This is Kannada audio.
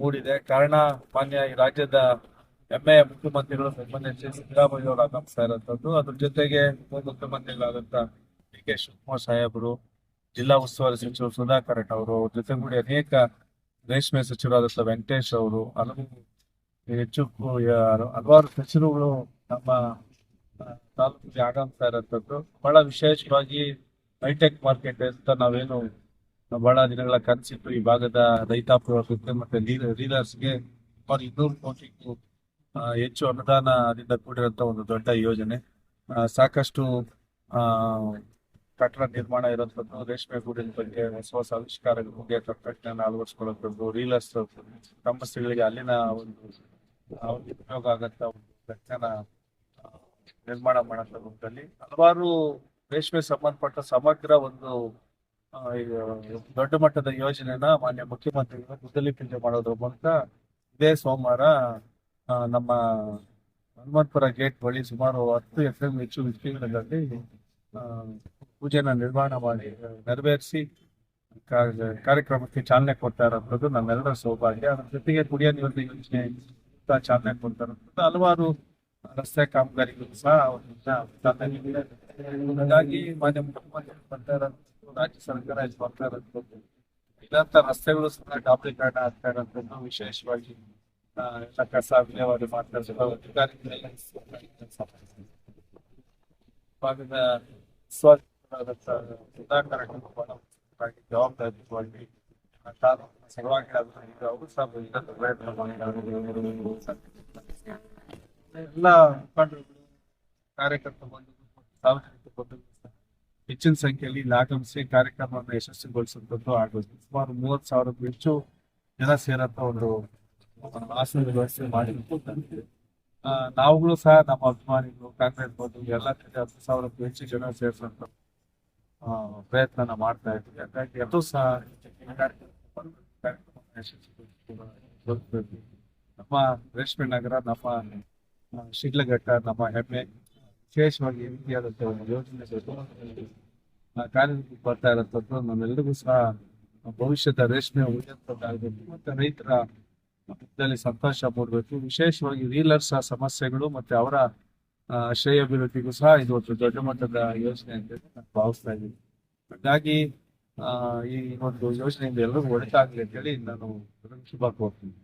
ಮೂಡಿದೆ. ಕಾರಣ, ಮಾನ್ಯ ಈ ರಾಜ್ಯದ ಹೆಮ್ಮೆಯ ಮುಖ್ಯಮಂತ್ರಿಗಳು ಸನ್ಮಾನ್ಯ ಶ್ರೀ ಸಿದ್ದರಾಮಯ್ಯ ಅವರು ಆಗಮಿಸ್ತಾ ಅದ್ರ ಜೊತೆಗೆ ಉಪಮುಖ್ಯಮಂತ್ರಿಗಳಾದಂತ ಡಿ ಕೆ ಶಿವಕುಮಾರ್ ಸಾಹೇಬರು, ಜಿಲ್ಲಾ ಉಸ್ತುವಾರಿ ಸಚಿವರು ಸುಧಾಕರ್ ಅವರು ಜೊತೆಗೂಡಿ ಅನೇಕ ರೇಷ್ಮೆ ಸಚಿವರಾದಂತ ವೆಂಕಟೇಶ್ ಅವರು, ಹಲವು ಹೆಚ್ಚು ಹಲವಾರು ಸಚಿವರುಗಳು ನಮ್ಮ ತಾಲೂಕಿಗೆ ಆಗಮಿಸ್ತಾ ಇರುವಂತದ್ದು ಬಹಳ ವಿಶೇಷವಾಗಿ ಹೈಟೆಕ್ ಮಾರ್ಕೆಟ್ ಅಂತ ನಾವೇನು ಬಹಳ ದಿನಗಳ ಕನಸಿಟ್ಟು ಈ ಭಾಗದ ರೈತಾಪಿ ವರ್ಗಕ್ಕೆ ಮತ್ತೆ ರೀಲರ್ಸ್ಗೆ ಸುಮಾರು ಇನ್ನೂರು ಕೋಟಿಗೂ ಹೆಚ್ಚು ಅನುದಾನದಿಂದ ಕೂಡಿರುವಂತ ಒಂದು ದೊಡ್ಡ ಯೋಜನೆ. ಸಾಕಷ್ಟು ಕಟ್ಟಡ ನಿರ್ಮಾಣ ಇರುವಂತದ್ದು, ರೇಷ್ಮೆ ಗೂಡಿನ ಬಗ್ಗೆ ಹೊಸ ಹೊಸ ಆವಿಷ್ಕಾರಗಳ ಬಗ್ಗೆ ತಂತ್ರಜ್ಞಾನ ಅಳವಡಿಸ್ಕೊಳ್ಳುವಂಥದ್ದು ರೀಲರ್ಸ್ ಸಮಸ್ಯೆಗಳಿಗೆ ಅಲ್ಲಿನ ಒಂದು ಉಪಯೋಗ ಆಗಂತ ಒಂದು ತಜ್ಞಾನ ನಿರ್ಮಾಣ ರೂಪದಲ್ಲಿ ಹಲವಾರು ರೇಷ್ಮೆ ಸಂಬಂಧಪಟ್ಟ ಸಮಗ್ರ ಒಂದು ದೊಡ್ಡ ಮಟ್ಟದ ಯೋಜನೆನ ಮಾನ್ಯ ಮುಖ್ಯಮಂತ್ರಿಗಳು ಗುದ್ದಲಿ ಪೂಜೆ ಮಾಡೋದ್ರ ಮೂಲಕ ಇದೇ ಸೋಮವಾರ ನಮ್ಮ ಹನುಮಂತಪುರ ಗೇಟ್ ಬಳಿ ಸುಮಾರು ಹತ್ತು ಎಕರೆ ಹೆಚ್ಚು ವಿಸ್ತೀರ್ಣದಲ್ಲಿ ಪೂಜೆನ ನಿರ್ಮಾಣ ಮಾಡಿ ನೆರವೇರಿಸಿ ಕಾರ್ಯಕ್ರಮಕ್ಕೆ ಚಾಲನೆ ಕೊಡ್ತಾ ಇರೋದು ನಮ್ಮೆಲ್ಲರ ಸೌಭಾಗ್ಯ. ಅದ್ರ ಜೊತೆಗೆ ಕುಡಿಯೋ ನೀರಿನ ಯೋಜನೆ ಚಾಲನೆ ಕೊಡ್ತಾ ಇರೋದು ಹಲವಾರು ರಸ್ತೆ ಕಾಮಗಾರಿಗಳು ಸಹ ಹಾಗಾಗಿ ಮಾನ್ಯ ಮುಖ್ಯಮಂತ್ರಿ ಬರ್ತಾ ರಾಜ್ಯ ಸರ್ಕಾರ ಇಲ್ಲಿ ಬರ್ತಾ ಇರೋಂಥದ್ದು ಇದಂತ ರಸ್ತೆಗಳು ಸಹ ಡಾಂಬರೀಕರಣ ಆಗ್ತಾ ಇರೋಂಥದ್ದು ವಿಶೇಷವಾಗಿ ಆ, ಎಲ್ಲ ಕಸ ವಿಲೇವಾರಿ ಮಾಡ್ತಾ ಇರೋ ಅಧಿಕಾರಿಗಳೆಲ್ಲ ಕೆಲಸ ಮಾಡ್ತಾರೆ. ಭಾಗದ ಸ್ವತಂತ್ರ ಸುಧಾಕರ ಬಹಳ ಮುಖ್ಯವಾಗಿ ಜವಾಬ್ದಾರಿಯುತವಾಗಿ ಆ ತಾಲೂಕಿನ ಸಲುವಾಗಿ ಆದ್ರೆ ಅವರು ಸಹ ಇದನ್ನು ಪ್ರಯತ್ನ ಮಾಡಿದ್ದಾರೆ. ಎಲ್ಲ ಮುಖಂಡರುಗಳು ಕಾರ್ಯಕರ್ತ ಬಂಧುಗಳು ಮತ್ತು ಸಾರ್ವಜನಿಕ ಬಂಧುಗಳು ಸಹ ಹೆಚ್ಚಿನ ಸಂಖ್ಯೆಯಲ್ಲಿ ಇಲ್ಲಿ ಆಗಮಿಸಿ ಕಾರ್ಯಕ್ರಮವನ್ನು ಯಶಸ್ವಿಗೊಳಿಸುವಂಥದ್ದು ಆಗೋದು ಸುಮಾರು ಮೂವತ್ತು ಸಾವಿರಕ್ಕೂ ಹೆಚ್ಚು ಜನ ಸೇರಂತ ಒಂದು ಆಸನ ವ್ಯವಸ್ಥೆ ಮಾಡಿ ಆ, ನಾವುಗಳು ಸಹ ನಮ್ಮ ಅಭಿಮಾನಿಗಳು ಕಾಂಗ್ರೆಸ್ ಬಂದು ಎಲ್ಲ ಕಡೆ ಹತ್ತು ಸಾವಿರಕ್ಕೂ ಹೆಚ್ಚು ಜನ ಸೇರಿಸುವಂತ ಪ್ರಯತ್ನ ಮಾಡ್ತಾ ಇದ್ವಿ ಹಾಗಾಗಿ ಅದು ಸಹ. ನಮ್ಮ ರೇಷ್ಮೆ ನಗರ ನಮ್ಮ ಶಿಡ್ಲಘಟ್ಟ ನಮ್ಮ ಹೆಮ್ಮೆ ವಿಶೇಷವಾಗಿ ಈ ರೀತಿಯಾದಂತಹ ಒಂದು ಯೋಜನೆಗಳು ಆ, ಕಾರ್ಯರೂಪಕ್ಕೆ ಬರ್ತಾ ಇರೋಂಥದ್ದು ನಮ್ಮೆಲ್ಲರಿಗೂ ಸಹ ಭವಿಷ್ಯದ ರೇಷ್ಮೆ ಉಳಿಯಂತಾಗಬೇಕು ಮತ್ತೆ ರೈತರ ಮುಖದಲ್ಲಿ ಸಂತೋಷ ಮೂಡಬೇಕು. ವಿಶೇಷವಾಗಿ ರೀಲರ್ಸ್ ಸಮಸ್ಯೆಗಳು ಮತ್ತೆ ಅವರ ಶ್ರೇಯಾಭಿವೃದ್ಧಿಗೂ ಸಹ ಇದು ಒಂದು ದೊಡ್ಡ ಮಟ್ಟದ ಯೋಜನೆ ಅಂತ ನಾನು ಭಾವಿಸ್ತಾ ಇದ್ದೀನಿ. ಹಾಗಾಗಿ ಈ ಒಂದು ಯೋಜನೆಯಿಂದ ಎಲ್ಲರಿಗೂ ಒಳಿತಾಗ್ಲಿ ಅಂತೇಳಿ ನಾನು ಶುಭ ಕೋರ್ತೀನಿ.